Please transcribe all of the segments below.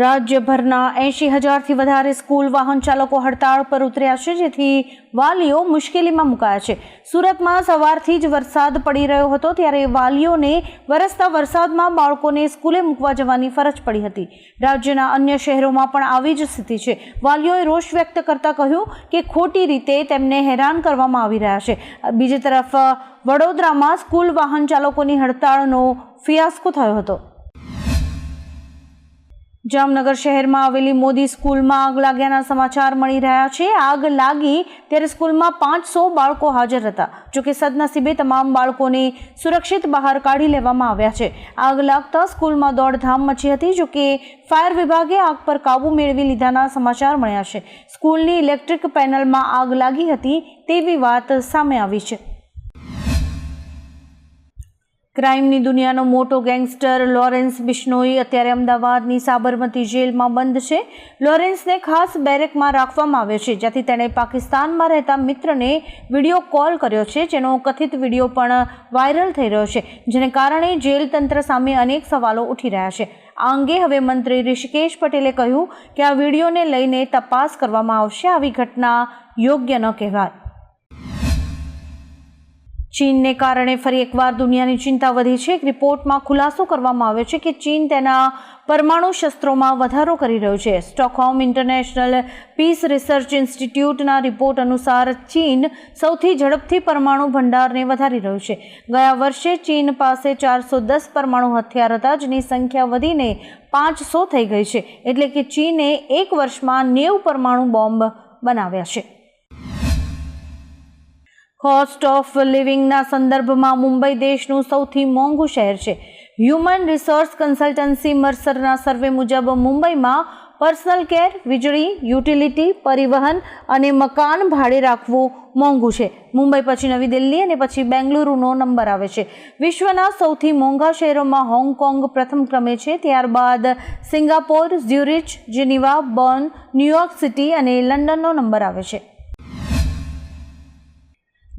રાજ્યભરના એંશી હજારથી વધારે સ્કૂલ વાહન ચાલકો હડતાળ પર ઉતર્યા છે, જેથી વાલીઓ મુશ્કેલીમાં મુકાયા છે. સુરતમાં સવારથી જ વરસાદ પડી રહ્યો હતો, ત્યારે વાલીઓને વરસતા વરસાદમાં બાળકોને સ્કૂલે મૂકવા જવાની ફરજ પડી હતી. રાજ્યના અન્ય શહેરોમાં પણ આવી જ સ્થિતિ છે. વાલીઓએ રોષ વ્યક્ત કરતા કહ્યું કે ખોટી રીતે તેમને હેરાન કરવામાં આવી રહ્યા છે. બીજી તરફ, વડોદરામાં સ્કૂલ વાહન ચાલકોની હડતાળનો ફિયાસ્કો થયો હતો. જામનગર શહેરમાં આવેલી મોદી સ્કૂલમાં આગ લાગ્યાના સમાચાર મળી રહ્યા છે. આગ લાગી ત્યારે સ્કૂલમાં પાંચસો બાળકો હાજર હતા. જોકે સદનસીબે તમામ બાળકોને સુરક્ષિત બહાર કાઢી લેવામાં આવ્યા છે. આગ લાગતા સ્કૂલમાં દોડધામ મચી હતી. જોકે ફાયર વિભાગે આગ પર કાબુ મેળવી લીધાના સમાચાર મળ્યા છે. સ્કૂલની ઇલેક્ટ્રિક પેનલમાં આગ લાગી હતી તેવી વાત સામે આવી છે. ક્રાઇમની દુનિયાનો મોટો ગેંગસ્ટર લોરેન્સ બિશ્નોઈ અત્યારે અમદાવાદની સાબરમતી જેલમાં બંધ છે. લોરેન્સને ખાસ બેરેકમાં રાખવામાં આવ્યો છે, જ્યાંથી તેણે પાકિસ્તાનમાં રહેતા મિત્રને વીડિયો કોલ કર્યો છે, જેનો કથિત વીડિયો પણ વાયરલ થઈ રહ્યો છે, જેને કારણે જેલ તંત્ર સામે અનેક સવાલો ઉઠી રહ્યા છે. આ અંગે હવે મંત્રી ઋષિકેશ પટેલે કહ્યું કે આ વિડીયોને લઈને તપાસ કરવામાં આવશે, આવી ઘટના યોગ્ય ન કહેવાય. ચીનને કારણે ફરી એકવાર દુનિયાની ચિંતા વધી છે. એક રિપોર્ટમાં ખુલાસો કરવામાં આવ્યો છે કે ચીન તેના પરમાણુ શસ્ત્રોમાં વધારો કરી રહ્યો છે. સ્ટોકહોમ ઇન્ટરનેશનલ પીસ રિસર્ચ ઇન્સ્ટિટ્યૂટના રિપોર્ટ અનુસાર ચીન સૌથી ઝડપથી પરમાણુ ભંડારને વધારી રહ્યું છે. ગયા વર્ષે ચીન પાસે ચારસો દસ પરમાણુ હથિયાર હતા, જેની સંખ્યા વધીને પાંચસો થઈ ગઈ છે. એટલે કે ચીને એક વર્ષમાં નેવું પરમાણુ બોમ્બ બનાવ્યા છે. કોસ્ટ ઓફ લિવિંગના સંદર્ભમાં મુંબઈ દેશનું સૌથી મોંઘું શહેર છે. હ્યુમન રિસોર્સ કન્સલ્ટન્સી મર્સરના સર્વે મુજબ મુંબઈમાં પર્સનલ કેર વીજળી યુટિલિટી પરિવહન અને મકાન ભાડે રાખવું મોંઘું છે. મુંબઈ પછી નવી દિલ્હી અને પછી બેંગલુરુનો નંબર આવે છે. વિશ્વના સૌથી મોંઘા શહેરોમાં હોંગકોંગ પ્રથમ ક્રમે છે. ત્યારબાદ Singapore, Zurich, Geneva, Bern, New York city અને લંડનનો નંબર આવે છે.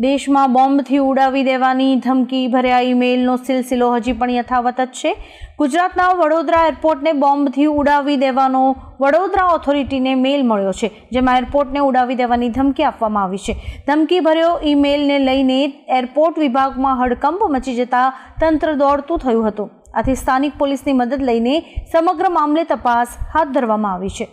દેશમાં બોમ્બથી ઉડાવી દેવાની ધમકી ભર્યા ઈમેલનો સિલસિલો હજી પણ યથાવત જ છે. ગુજરાતના વડોદરા એરપોર્ટને બોમ્બથી ઉડાવી દેવાનો વડોદરા ઓથોરિટીને મેલ મળ્યો છે, જેમાં એરપોર્ટને ઉડાવી દેવાની ધમકી આપવામાં આવી છે. ધમકી ભર્યો ઈમેલને લઈને એરપોર્ટ વિભાગમાં હડકંપ મચી જતા તંત્ર દોડતું થયું હતું. આથી સ્થાનિક પોલીસની મદદ લઈને સમગ્ર મામલે તપાસ હાથ ધરવામાં આવી છે.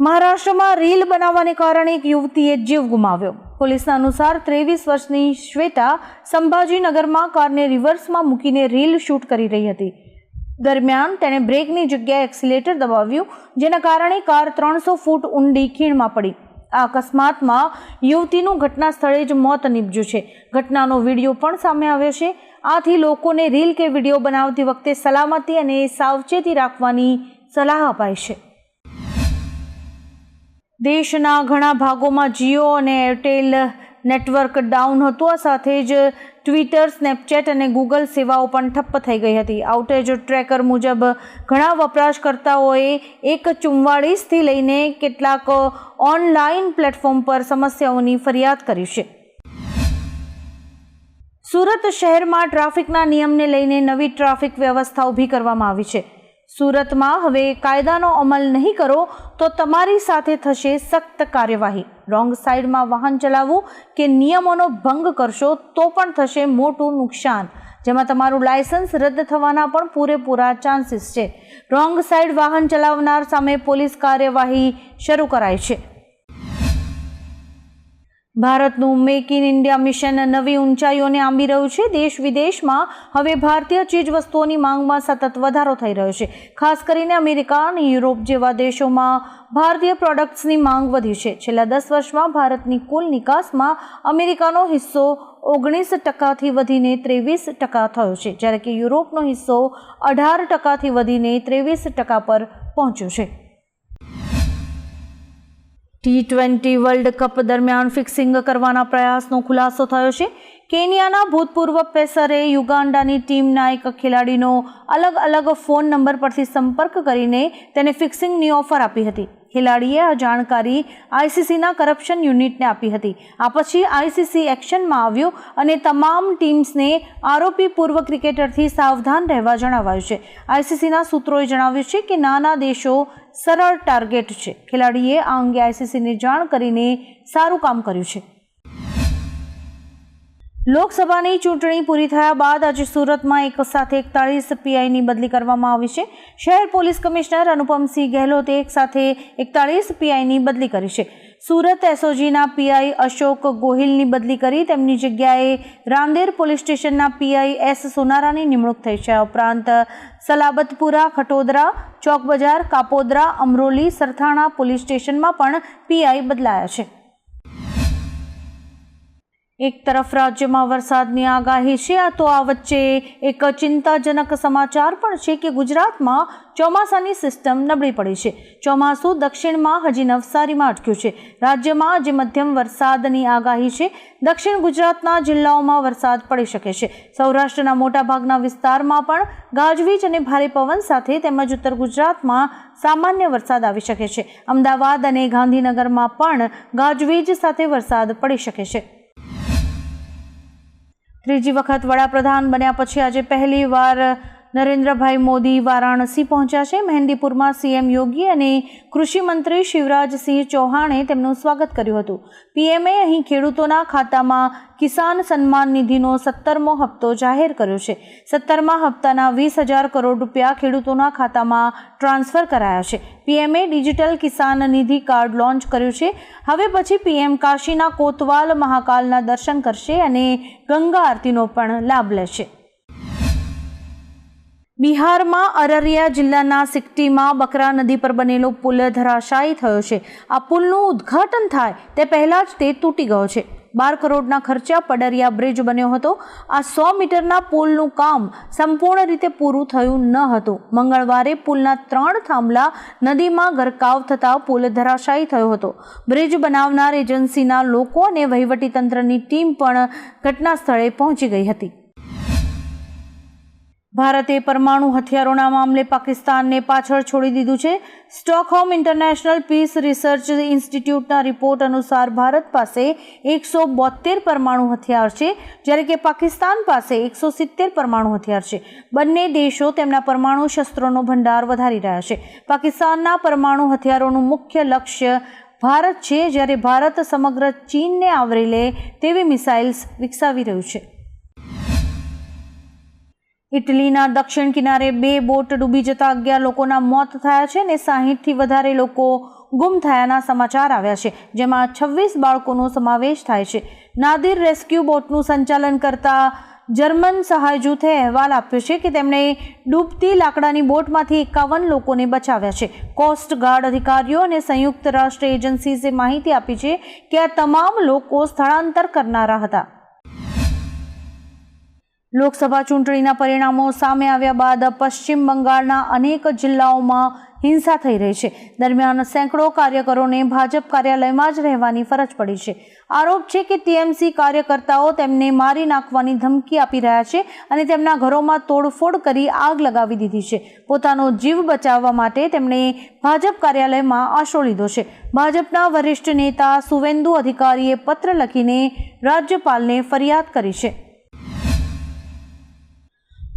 મહારાષ્ટ્રમાં રીલ બનાવવાને કારણે એક યુવતીએ જીવ ગુમાવ્યો. પોલીસના અનુસાર ત્રેવીસ વર્ષની શ્વેતા સંભાજીનગરમાં કારને રિવર્સમાં મૂકીને રીલ શૂટ કરી રહી હતી. દરમિયાન તેણે બ્રેકની જગ્યાએ એક્સિલેટર દબાવ્યું, જેના કારણે કાર ત્રણસો ફૂટ ઊંડી ખીણમાં પડી. આ અકસ્માતમાં યુવતીનું ઘટના સ્થળે જ મોત નીપજ્યું છે. ઘટનાનો વીડિયો પણ સામે આવ્યો છે. આથી લોકોને રીલ કે વીડિયો બનાવતી વખતે સલામતી અને સાવચેતી રાખવાની સલાહ અપાય છે. દેશના ઘણા ભાગોમાં જીઓ અને એરટેલ નેટવર્ક ડાઉન હતું. આ સાથે જ ટ્વિટર, સ્નેપચેટ અને ગૂગલ સેવાઓ પણ ઠપ્પ થઈ ગઈ હતી. આઉટેજ ટ્રેકર મુજબ ઘણા વપરાશકર્તાઓએ એક ચુમ્વાળીસથી લઈને કેટલાક ઓનલાઈન પ્લેટફોર્મ પર સમસ્યાઓની ફરિયાદ કરી છે. સુરત શહેરમાં ટ્રાફિકના નિયમને લઈને નવી ટ્રાફિક વ્યવસ્થા ઊભી કરવામાં આવી છે. સુરતમાં હવે કાયદાનો અમલ નહીં કરો તો તમારી સાથે થશે સખ્ત કાર્યવાહી. રોંગ સાઈડમાં વાહન ચલાવવું કે નિયમોનો ભંગ કરશો તો પણ થશે મોટું નુકસાન. જેમાં તમારું લાયસન્સ રદ થવાના પણ પૂરેપૂરા ચાન્સીસ છે. રોંગ સાઈડ વાહન ચલાવનાર સામે પોલીસ કાર્યવાહી શરૂ કરાઈ છે. ભારતનું મેક ઇન ઇન્ડિયા મિશન નવી ઊંચાઈઓને આંબી રહ્યું છે. દેશ વિદેશમાં હવે ભારતીય ચીજવસ્તુઓની માંગમાં સતત વધારો થઈ રહ્યો છે. ખાસ કરીને અમેરિકા અને યુરોપ જેવા દેશોમાં ભારતીય પ્રોડક્ટ્સની માંગ વધી છે. છેલ્લા દસ વર્ષમાં ભારતની કુલ નિકાસમાં અમેરિકાનો હિસ્સો ઓગણીસ ટકાથી વધીને ત્રેવીસ ટકા થયો છે, જ્યારે કે યુરોપનો હિસ્સો અઢાર ટકાથી વધીને ત્રેવીસ ટકા પર પહોંચ્યો છે. ટી ટ્વેન્ટી વર્લ્ડ કપ દરમિયાન ફિક્સિંગ કરવાના પ્રયાસનો ખુલાસો થયો છે. કેનિયાના ભૂતપૂર્વ પેસરે યુગાન્ડાની ટીમના એક ખેલાડીનો અલગ અલગ ફોન નંબર પરથી સંપર્ક કરીને તેને ફિક્સિંગની ઓફર આપી હતી. ખેલાડીએ આ જાણકારી આઈસીસીના કરપ્શન યુનિટને આપી હતી. આ પછી આઈસીસી એક્શનમાં આવ્યું અને તમામ ટીમ્સને આરોપી પૂર્વ ક્રિકેટરથી સાવધાન રહેવા જણાવાયું છે. આઈસીસીના સૂત્રોએ જણાવ્યું છે કે નાના દેશો સરળ ટાર્ગેટ છે. ખેલાડીએ આ અંગે આઈસીસીને જાણ કરીને સારું કામ કર્યું છે. લોકસભાની ચૂંટણી પૂરી થયા બાદ આજે સુરતમાં એક સાથે એકતાળીસ પીઆઈની બદલી કરવામાં આવી છે. શહેર પોલીસ કમિશનર અનુપમસિંહ ગેહલોતે એક સાથે એકતાળીસ પીઆઈની બદલી કરી છે. સુરત એસઓજીના પીઆઈ અશોક ગોહિલની બદલી કરી તેમની જગ્યાએ રાંદેર પોલીસ સ્ટેશનના પીઆઈ એસ સોનારાની નિમણૂક થઈ છે. ઉપરાંત સલાબતપુરા, ખટોદરા ચોક બજાર કાપોદરા, અમરોલી, સરથાણા પોલીસ સ્ટેશનમાં પણ પીઆઈ બદલાયા છે. એક તરફ રાજ્યમાં વરસાદની આગાહી છે તો આ વચ્ચે એક ચિંતાજનક સમાચાર પણ છે કે ગુજરાતમાં ચોમાસાની સિસ્ટમ નબળી પડી છે. ચોમાસું દક્ષિણમાં હજી નવસારીમાં અટક્યું છે. રાજ્યમાં આજે મધ્યમ વરસાદની આગાહી છે. દક્ષિણ ગુજરાતના જિલ્લાઓમાં વરસાદ પડી શકે છે. સૌરાષ્ટ્રના મોટાભાગના વિસ્તારમાં પણ ગાજવીજ અને ભારે પવન સાથે તેમજ ઉત્તર ગુજરાતમાં સામાન્ય વરસાદ આવી શકે છે. અમદાવાદ અને ગાંધીનગરમાં પણ ગાજવીજ સાથે વરસાદ પડી શકે છે. ત્રીજી વખત વડાપ્રધાન બન્યા પછી આજે પહેલી વાર નરેન્દ્રભાઈ મોદી વારાણસી પહોંચ્યા છે. મહેંદીપુરમાં સીએમ યોગી અને કૃષિમંત્રી શિવરાજસિંહ ચૌહાણે તેમનું સ્વાગત કર્યું હતું. પીએમએ અહીં ખેડૂતોના ખાતામાં કિસાન સન્માન નિધિનો સત્તરમો હપ્તો જાહેર કર્યો છે. સત્તરમા હપ્તાના વીસ હજાર કરોડ રૂપિયા ખેડૂતોના ખાતામાં ટ્રાન્સફર કરાયા છે. પીએમએ digital Kisan Nidhi card launch કર્યું છે. હવે પછી પીએમ કાશીના કોતવાલ મહાકાલના દર્શન કરશે અને ગંગા આરતીનો પણ લાભ લેશે. બિહારમાં અરરિયા જિલ્લાના સિક્ટીમાં બકરા નદી પર બનેલો પુલ ધરાશાયી થયો છે. આ પુલનું ઉદ્ઘાટન થાય તે પહેલાં જ તે તૂટી ગયો છે. બાર કરોડના ખર્ચા પડરિયા બ્રિજ બન્યો હતો. આ સો મીટરના પુલનું કામ સંપૂર્ણ રીતે પૂરું થયું ન હતું. મંગળવારે પુલના ત્રણ થાંભલા નદીમાં ગરકાવ થતાં પુલ ધરાશાયી થયો હતો. બ્રિજ બનાવનાર એજન્સીના લોકો અને વહીવટીતંત્રની ટીમ પણ ઘટના સ્થળે પહોંચી ગઈ હતી. ભારતે પરમાણુ હથિયારોના મામલે પાકિસ્તાનને પાછળ છોડી દીધું છે. સ્ટોકહોમ ઇન્ટરનેશનલ પીસ રિસર્ચ ઇન્સ્ટિટ્યૂટના રિપોર્ટ અનુસાર ભારત પાસે એકસો બોતેર પરમાણુ હથિયાર છે, જ્યારે કે પાકિસ્તાન પાસે એકસો સિત્તેર પરમાણુ હથિયાર છે. બંને દેશો તેમના પરમાણુ શસ્ત્રોનો ભંડાર વધારી રહ્યા છે. પાકિસ્તાનના પરમાણુ હથિયારોનું મુખ્ય લક્ષ્ય ભારત છે, જ્યારે ભારત સમગ્ર ચીનને આવરી લે તેવી મિસાઇલ્સ વિકસાવી રહ્યું છે. ઇટલીના દક્ષિણ કિનારે બે બોટ ડૂબી જતા અગિયાર લોકોના મોત થયા છે અને સાહીઠથી વધારે લોકો ગુમ થયાના સમાચાર આવ્યા છે, જેમાં છવ્વીસ બાળકોનો સમાવેશ થાય છે. નાદિર રેસ્ક્યુ બોટનું સંચાલન કરતા જર્મન સહાય જૂથે અહેવાલ આપ્યો છે કે તેમણે ડૂબતી લાકડાની બોટમાંથી એકાવન લોકોને બચાવ્યા છે. કોસ્ટ ગાર્ડ અધિકારીઓ અને સંયુક્ત રાષ્ટ્ર એજન્સીઝે માહિતી આપી છે કે આ તમામ લોકો સ્થળાંતર કરનારા હતા. લોકસભા ચૂંટણીના પરિણામો સામે આવ્યા બાદ પશ્ચિમ બંગાળના અનેક જિલ્લાઓમાં હિંસા થઈ રહી છે. દરમિયાન સેંકડો કાર્યકરોને ભાજપ કાર્યાલયમાં જ રહેવાની ફરજ પડી છે. આરોપ છે કે ટીએમસી કાર્યકર્તાઓ તેમને મારી નાખવાની ધમકી આપી રહ્યા છે અને તેમના ઘરોમાં તોડફોડ કરી આગ લગાવી દીધી છે. પોતાનો જીવ બચાવવા માટે તેમણે ભાજપ કાર્યાલયમાં આશરો લીધો છે. ભાજપના વરિષ્ઠ નેતા સુવેન્દુ અધિકારીએ પત્ર લખીને રાજ્યપાલને ફરિયાદ કરી છે.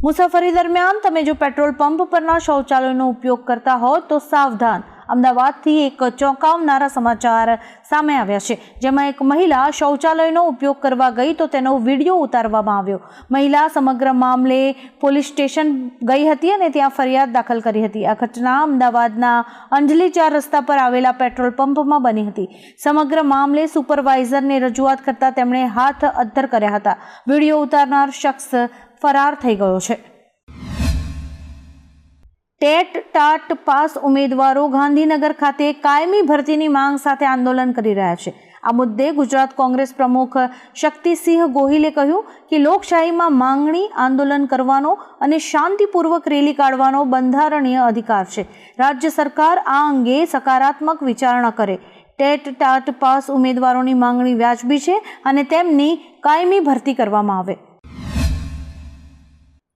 મુસાફરી દરમિયાન તમે જો પેટ્રોલ પંપ પરના શૌચાલયનો ઉપયોગ કરતા હો, તો સાવધાન. અમદાવાદથી એક ચોંકાવનારા સમાચાર સામે આવ્યા છે. જેમાં એક મહિલા શૌચાલયનો ઉપયોગ કરવા ગઈ તો તેનો વીડિયો ઉતારવામાં આવ્યો. મહિલા સમગ્ર મામલે પોલીસ સ્ટેશન ગઈ હતી અને ત્યાં ફરિયાદ દાખલ કરી હતી. આ ઘટના અમદાવાદના અંજલી ચાર રસ્તા પર આવેલા પેટ્રોલ પંપમાં બની હતી. સમગ્ર મામલે સુપરવાઇઝરને રજૂઆત કરતાં તેમણે હાથ અદ્ધર કર્યા હતા. વીડિયો ઉતારનાર શખ્સ ફરાર થઈ ગયો છે. ટેટ ટાટ પાસ ઉમેદવારો ગાંધીનગર ખાતે કાયમી ભરતીની માંગ સાથે આંદોલન કરી રહ્યા છે. આ મુદ્દે ગુજરાત કોંગ્રેસ પ્રમુખ શક્તિસિંહ ગોહિલે કહ્યું કે લોકશાહીમાં માંગણી, આંદોલન કરવાનો અને શાંતિપૂર્વક રેલી કાઢવાનો બંધારણીય અધિકાર છે. રાજ્ય સરકાર આ અંગે સકારાત્મક વિચારણા કરે. ટેટ ટાટ પાસ ઉમેદવારોની માંગણી વ્યાજબી છે અને તેમની કાયમી ભરતી કરવામાં આવે.